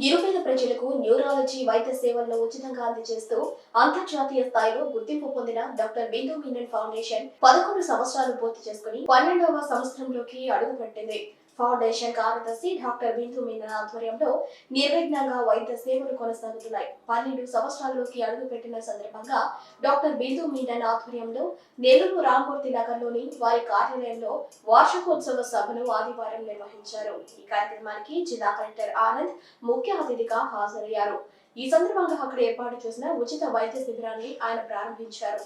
నిరుపేద ప్రజలకు న్యూరాలజీ వైద్య సేవలను ఉచితంగా అందజేస్తూ అంతర్జాతీయ స్థాయిలో గుర్తింపు పొందిన డాక్టర్ బిందు మీనన్ ఫౌండేషన్ పదకొండు సంవత్సరాలు పూర్తి చేసుకుని పన్నెండవ సంవత్సరంలోకి అడుగుపెట్టింది. ఫౌండేషన్ కార్యదర్శి డాక్టర్ బిందు మీనన్ ఆధ్వర్యంలో నిర్విఘ్నంగా వైద్య సేవలు కొనసాగుతున్నాయి. పన్నెండు సంవత్సరాల్లోకి అడుగుపెట్టిన సందర్భంగా డాక్టర్ బిందు మీనన్ ఆధ్వర్యంలో నెల్లూరు రామమూర్తి నగర్లోని వారి కార్యాలయంలో వార్షికోత్సవ సభను ఆదివారం నిర్వహించారు. ఈ కార్యక్రమానికి జిల్లా కలెక్టర్ ఆనంద్ ముఖ్య అతిథిగా హాజరయ్యారు. ఈ సందర్భంగా అక్కడ ఏర్పాటు చేసిన ఉచిత వైద్య శిబిరాన్ని ఆయన ప్రారంభించారు.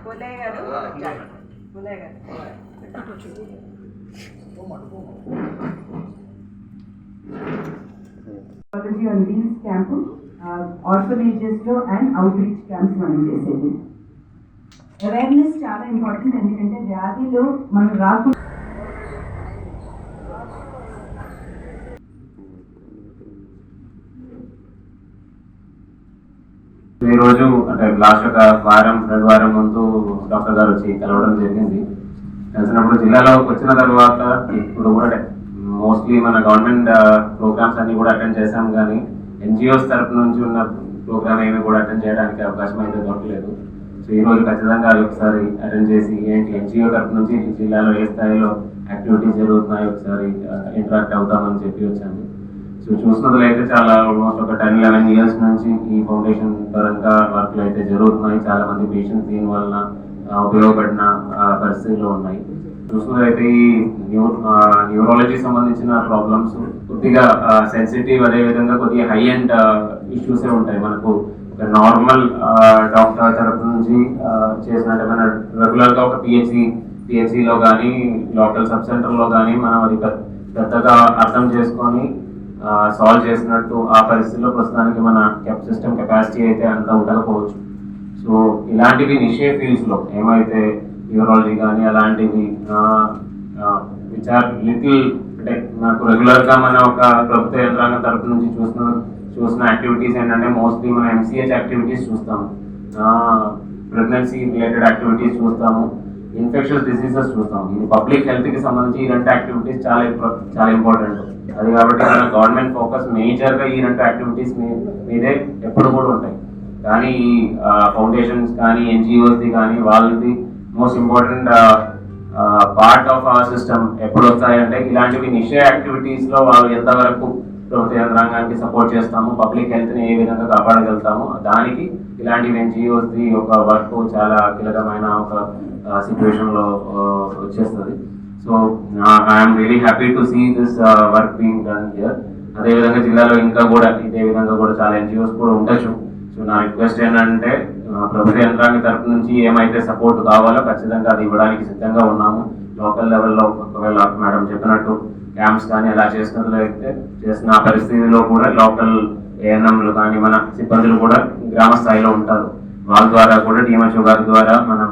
పుల్లయ్య గారు పుల్లయ్య గారు Technology on these camp orphanages లో అండ్ అవుట్ రీచ్ క్యాంప్స్ మనం చేసేది అవేర్నెస్ చాలా ఇంపార్టెంట్ ఎందుకంటే వ్యాధిలో మనం రాకుండా ఈ రోజు అంటే లాస్ట్ ఒక వారం రెండు వారం ముందు డాక్టర్ గారు వచ్చి కలవడం జరిగింది. కలిసినప్పుడు జిల్లాలోకి వచ్చిన తర్వాత ఇప్పుడు కూడా మోస్ట్లీ మన గవర్నమెంట్ ప్రోగ్రామ్స్ అన్ని కూడా అటెండ్ చేశాం కానీ ఎన్జిఓస్ తరపు నుంచి ఉన్న ప్రోగ్రామ్ ఏమి కూడా అటెండ్ చేయడానికి అవకాశం అయితే దొరకలేదు. సో ఖచ్చితంగా ఒకసారి అరేంజ్ చేసి ఏంటి ఎన్జిఓ తరఫు నుంచి జిల్లాలో ఏ స్థాయిలో యాక్టివిటీస్ జరుగుతున్నాయి ఒకసారి ఇంటరాక్ట్ అవుతామని చెప్పి వచ్చాను. సో చూసినట్లయితే చాలా ఆల్మోస్ట్ ఒక టెన్ లెవెన్ ఇయర్స్ నుంచి ఈ ఫౌండేషన్ పరంగా వర్క్లు అయితే జరుగుతున్నాయి. చాలా మంది పేషెంట్స్ దీని వలన ఉపయోగపడిన పరిస్థితులు ఉన్నాయి. చూసినట్లయితే ఈ న్యూ న్యూరాలజీ సంబంధించిన ప్రాబ్లమ్స్ కొద్దిగా సెన్సిటివ్ అదే విధంగా కొద్దిగా హై అండ్ ఇష్యూసే ఉంటాయి మనకు. నార్మల్ డాక్టర్ తరపు నుంచి చేసినట్టు మన రెగ్యులర్గా ఒక పిహెచ్సి పిహెచ్సిలో కానీ లోకల్ సబ్ సెంటర్లో కానీ మనం అది పెద్ద- పెద్దగా అర్థం చేసుకొని సాల్వ్ చేసినట్టు ఆ పరిస్థితిలో ప్రస్తుతానికి మన కెప్ సిస్టమ్ కెపాసిటీ అయితే అంత ఉండకపోవచ్చు. సో ఇలాంటివి నిషే ఫీల్డ్స్లో ఏమైతే న్యూరాలజీ కానీ అలాంటివి విచ్ ఆర్ లిటిల్ అంటే నాకు రెగ్యులర్గా మన ఒక ప్రభుత్వ యంత్రాంగం తరపు నుంచి చూసిన చూసిన యాక్టివిటీస్ ఏంటంటే మోస్ట్లీ మనం ఎంసీహెచ్ యాక్టివిటీస్ చూస్తాము. ప్రెగ్నెన్సీ రిలేటెడ్ యాక్టివిటీస్ చూస్తాము. ఇన్ఫెక్షన్స్ డిసీజెస్ చూస్తాం ఇది పబ్లిక్ హెల్త్కి సంబంధించి ఈ రెండు యాక్టివిటీస్ చాలా చాలా ఇంపార్టెంట్ అది కాబట్టి మన గవర్నమెంట్ ఫోకస్ మేజర్గా ఈ రెండు యాక్టివిటీస్ మీదే ఎప్పుడు కూడా ఉంటాయి. కానీ ఈ ఫౌండేషన్స్ కానీ ఎన్జిఓస్ది కానీ వాళ్ళది మోస్ట్ ఇంపార్టెంట్ పార్ట్ ఆఫ్ ఆ సిస్టమ్ ఎప్పుడు వస్తాయంటే ఇలాంటివి నిషే యాక్టివిటీస్లో వాళ్ళు ఎంతవరకు ప్రభుత్వ యంత్రాంగానికి సపోర్ట్ చేస్తాము పబ్లిక్ హెల్త్ని ఏ విధంగా కాపాడగలుగుతాము దానికి ఇలాంటి ఎన్జిఓస్ది ఒక వర్క్ చాలా కీలకమైన ఒక సిచ్యువేషన్లో వచ్చేస్తుంది. So I'm really happy to see this work being done here అదేవిధంగా జిల్లాలో ఇంకా కూడా ఇదే విధంగా కూడా చాలా ఎన్జిఓస్ కూడా ఉండొచ్చు. సో నా రిక్వెస్ట్ ఏంటంటే ప్రభుత్వ యంత్రాంగ తరపు నుంచి ఏమైతే సపోర్ట్ కావాలో ఖచ్చితంగా అది ఇవ్వడానికి సిద్ధంగా ఉన్నాము. లోకల్ లెవెల్లో ఒకవేళ మేడం చెప్పినట్టు క్యాంప్స్ కానీ అలా చేసినట్లయితే చేసిన ఆ పరిస్థితిలో కూడా లోకల్ ఏఎన్ఎంలు కానీ మన సిబ్బందులు కూడా గ్రామ స్థాయిలో ఉంటారు. వాళ్ళ ద్వారా కూడా డిఎంహెచ్ఓ గారి ద్వారా మనం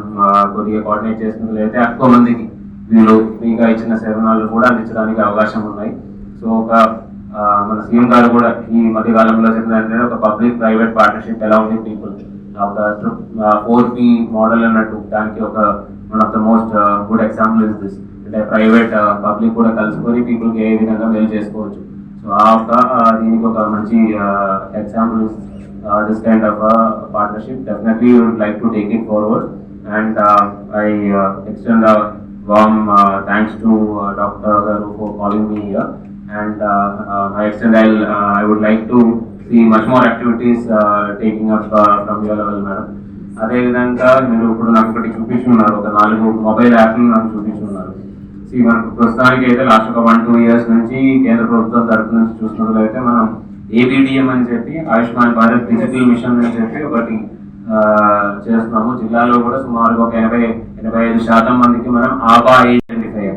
కొద్దిగా కోఆర్డినేట్ చేసినట్లయితే ఎక్కువ మందికి వీళ్ళు ఫ్రీగా ఇచ్చిన సేవనాలు కూడా అందించడానికి అవకాశం ఉన్నాయి. సో ఒక మన సీఎం గారు కూడా ఈ మధ్య కాలంలో చెప్పినట్టే ఒక పబ్లిక్ ప్రైవేట్ పార్ట్నర్షిప్ ఎలా ఉంది పీపుల్ ఒక ఫోర్ పి మోడల్ అన్నట్టు దానికి ఒక one of the most good example is this అంటే ప్రైవేట్ పబ్లిక్ కూడా కలుసుకొని పీపుల్కి ఏ విధంగా మేలు చేసుకోవచ్చు. సో ఆ ఒక దీనికి ఒక మంచి example this kind of partnership definitely would like to take it forward and I extend warm thanks to doctor గారు for calling me here and I extend I I would like to see much more activities taking up from your level madam అదేవిధంగా మీరు ఇప్పుడు నాకు ఒకటి చూపించున్నారు ఒక నాలుగు mobile యాప్లు నాకు చూపించున్నారు మనకు ప్రస్తుతానికి అయితే లాస్ట్ ఒక వన్ టూ ఇయర్స్ నుంచి కేంద్ర ప్రభుత్వం తరఫు నుంచి చూసినట్లయితే మనం ఏబిడిఎం అని చెప్పి ఆయుష్మాన్ భారత్ డిజిటల్ మిషన్ అని చెప్పి ఒకటి చేస్తున్నాము. జిల్లాలో కూడా సుమారుగా ఒక ఎనభై ఎనభై ఐదు శాతం మందికి మనం ఆబా ఐడెంటిఫై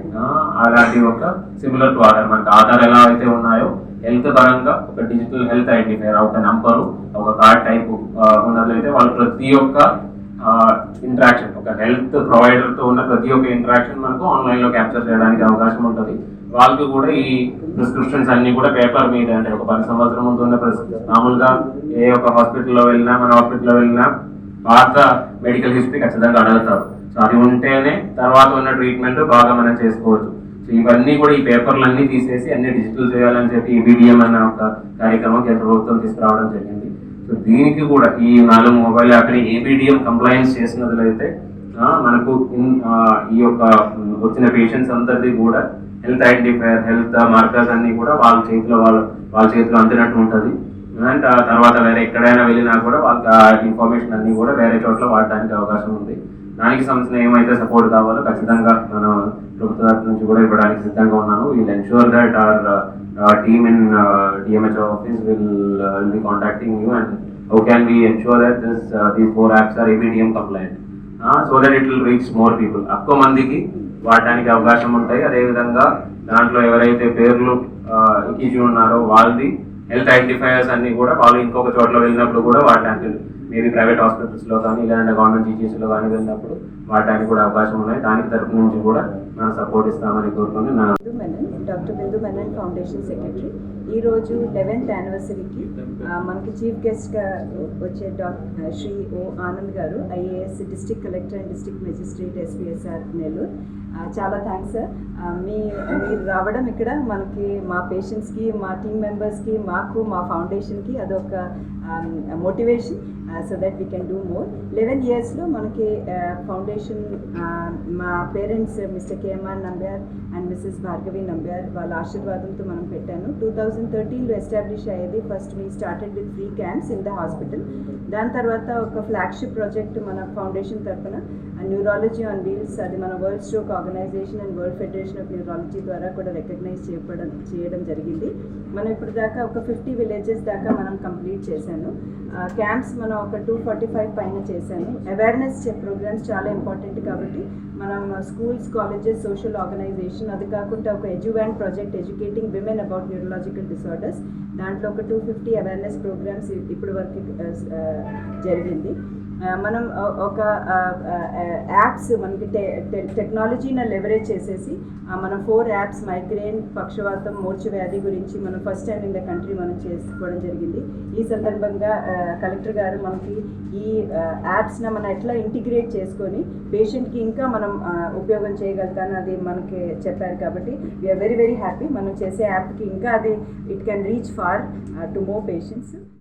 అలాంటి ఒక సిమిలర్ టు ఆధార్ మనకి ఆధార్ ఎలా అయితే ఉన్నాయో హెల్త్ పరంగా ఒక డిజిటల్ హెల్త్ ఐడెంటిఫైర్ ఒక నంబరు ఒక కార్డ్ టైప్ ఉన్నట్లయితే వాళ్ళు ప్రతి ఒక్క ఇంటరాక్షన్ ఒక హెల్త్ ప్రొవైడర్తో ఉన్న ప్రతి ఒక్క ఇంటరాక్షన్ మనకు ఆన్లైన్లో క్యాప్చర్ చేయడానికి అవకాశం ఉంటుంది. వాళ్ళకి కూడా ఈ ప్రిస్క్రిప్షన్స్ అన్ని కూడా పేపర్ మీద అంటే ఒక పది సంవత్సరం ముందు ఉన్న మామూలుగా ఏ ఒక హాస్పిటల్లో వెళ్ళినా మన హాస్పిటల్లో వెళ్ళినా పాత మెడికల్ హిస్టరీ ఖచ్చితంగా అడుగుతారు. సో అది ఉంటేనే తర్వాత ఉన్న ట్రీట్మెంట్ బాగా మనం చేసుకోవచ్చు. సో ఇవన్నీ కూడా ఈ పేపర్లు అన్నీ తీసేసి అన్ని డిజిటల్ చేయాలని చెప్పి ఈ బీడిఎం అన్న ఒక కార్యక్రమం కేంద్ర ప్రభుత్వం తీసుకురావడం జరిగింది. సో దీనికి కూడా ఈ నాలుగు మొబైల్ యాప్ని ఏబిడిఎం కంప్లైన్స్ చేసినట్లయితే మనకు ఈ యొక్క వచ్చిన పేషెంట్స్ అందరిది కూడా హెల్త్ ఐడెంటిఫైర్ హెల్త్ మార్కర్స్ అన్ని కూడా వాళ్ళ చేతిలో వాళ్ళ వాళ్ళ చేతిలో అందినట్టు ఉంటుంది. అండ్ ఆ తర్వాత వేరే ఎక్కడైనా వెళ్ళినా కూడా వాళ్ళ ఇన్ఫర్మేషన్ అన్ని కూడా వేరే చోట్ల వాడడానికి అవకాశం ఉంది. దానికి సంబంధించిన ఏమైతే సపోర్ట్ కావాలో ఖచ్చితంగా మనం ప్రభుత్వ తరఫు నుంచి కూడా ఇవ్వడానికి సిద్ధంగా ఉన్నాను will ensure that our team in DMH office will will be contacting you and how can be ensure that this these four apps are ABDM compliant so that it will reach more people ఎక్కువ మందికి వాడడానికి అవకాశం ఉంటాయి. అదేవిధంగా దాంట్లో ఎవరైతే పేర్లు uh, ఇచ్చి ఉన్నారో వాళ్ళది హెల్త్ ఐడెంటిఫైయర్స్ అన్ని కూడా వాళ్ళు ఇంకొక చోట్ల వెళ్ళినప్పుడు కూడా వాడడానికి మేబీ ప్రైవేట్ హాస్పిటల్స్లో కానీ లేదంటే గవర్నమెంట్ జీజీఎస్లో కానీ వెళ్ళినప్పుడు వాడడానికి కూడా అవకాశం ఉన్నాయి. దానికి తరపు నుంచి కూడా మనం సపోర్ట్ ఇస్తామని కోరుకుని నా doctor Bindu Menon foundation secretary. ఈ రోజు లెవెన్త్ యానివర్సరీకి మనకి చీఫ్ గెస్ట్గా వచ్చే డాక్టర్ శ్రీ ఓ ఆనంద్ గారు IAS district collector and district magistrate SPSR Nellore. చాలా థ్యాంక్స్ సార్ మీ మీరు రావడం ఇక్కడ మనకి మా పేషెంట్స్కి మా టీం మెంబర్స్కి మాకు మా ఫౌండేషన్కి అదొక motivation so that we can do more eleven ఇయర్స్లో మనకి uh, ఫౌండేషన్ uh, మా parents Mr KMR Nambiar and Mrs Bhargavi Nambiar వాళ్ళ ఆశీర్వాదంతో మనం పెట్టాను. టూ థౌజండ్ థర్టీన్లో ఎస్టాబ్లిష్ అయ్యేది first we started with free camps in the hospital దాని తర్వాత ఒక ఫ్లాగ్షిప్ ప్రాజెక్ట్ మన ఫౌండేషన్ తరఫున న్యూరాలజీ ఆన్ వీల్స్ అది మన world stroke organisation and world federation of neurology ద్వారా కూడా రికగ్నైజ్ చేయడం చేయడం జరిగింది. మనం ఇప్పుడు దాకా ఒక ఫిఫ్టీ విలేజెస్ దాకా మనం కంప్లీట్ చేశాను. Uh, క్యాంప్స్ మనం ఒక టూ ఫార్టీ ఫైవ్ పైన చేశాను. అవేర్నెస్ ప్రోగ్రామ్స్ చాలా ఇంపార్టెంట్ కాబట్టి మనం స్కూల్స్ కాలేజెస్ సోషల్ ఆర్గనైజేషన్ అది కాకుండా ఒక ఎడ్యువాన్ project educating women about neurological disorders దాంట్లో ఒక టూ ఫిఫ్టీ అవేర్నెస్ ప్రోగ్రామ్స్ ఇప్పటి వరకు uh, uh, జరిగింది. మనం ఒక యాప్స్ మనకి టె టె- టెక్నాలజీని లెవరేజ్ చేసేసి మనం ఫోర్ యాప్స్ మైగ్రేన్ పక్షవాతం మూర్ఛ వ్యాధి గురించి మనం first time in the country మనం చేసుకోవడం జరిగింది. ఈ సందర్భంగా కలెక్టర్ గారు మనకి ఈ యాప్స్ని మనం ఎట్లా ఇంటిగ్రేట్ చేసుకొని పేషెంట్కి ఇంకా మనం ఉపయోగం చేయగలుగుతాను అది మనకి చెప్పారు కాబట్టి వీఆర్ వెరీ వెరీ హ్యాపీ మనం చేసే యాప్కి ఇంకా అది it can reach far to more patients